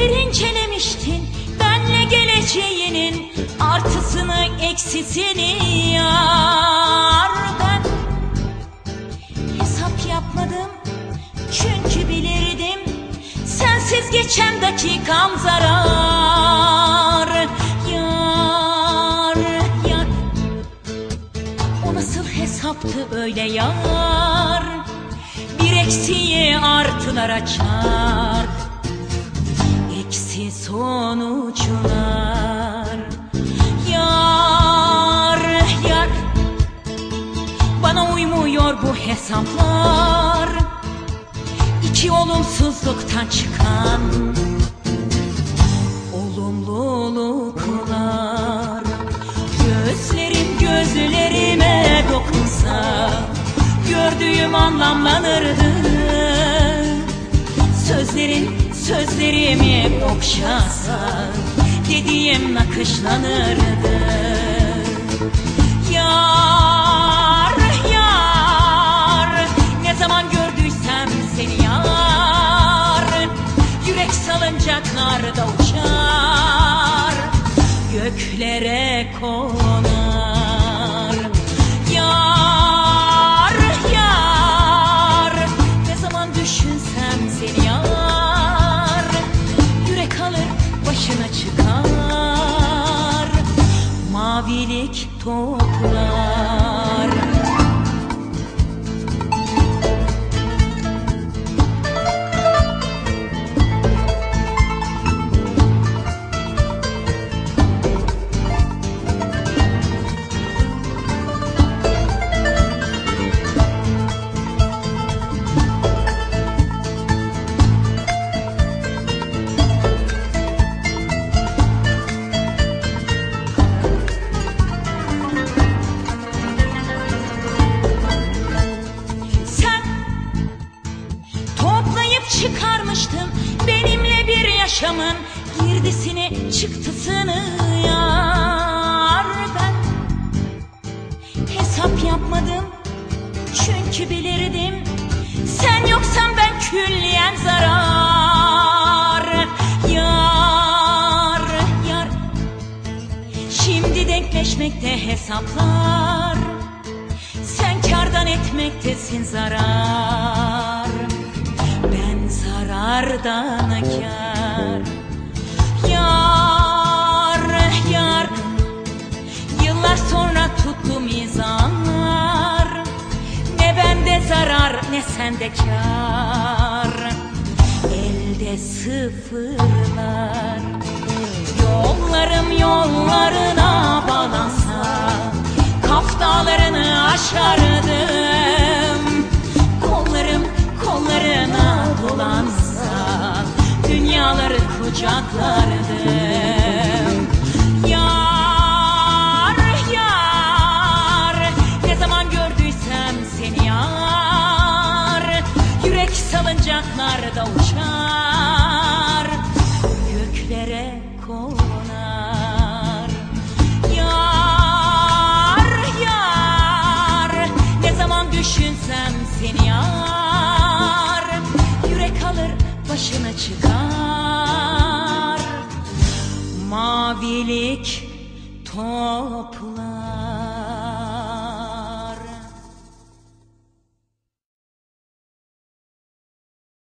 incelemiştin benle geleceğinin artısını eksisini yar ben. Hesap yapmadım çünkü bilirdim sensiz geçen dakikam zarar. Yar yar. O nasıl hesaptı öyle yar? Bir eksiği artılara çarp Eksi sonuçlar Yar yar. Bana uymuyor bu hesaplar. İki olumsuzluktan çıkan Olumluluklar. Gözlerim gözlerime dokunsa Gördüğüm anlamlanırdı. Sözlerin sözlerimi okşasa Dediğim nakışlanırdı. Yar yar Ne zaman gördüysem seni yar Yürek salıncaklarda uçar Göklere konar Mavilik toplar yaşamın girdisini çıktısını yar ben. Hesap yapmadım çünkü bilirdim. Sen yoksan ben külliyen zarar. Yar yar. Şimdi denkleşmekte hesaplar. Sen kardan etmektesin zarar. Ben zarardan sende kar. Elde sıfırlar. Yollarım yollarına bağlansa Kaf dağlarını aşardım. Kollarım kollarına dolansa. Dünyaları kucaklardım Yürek salıncaklarda uçar Göklere konar. Yar yar Ne zaman düşünsem seni yar Yürek alır başına çıkar. Mavilik toplar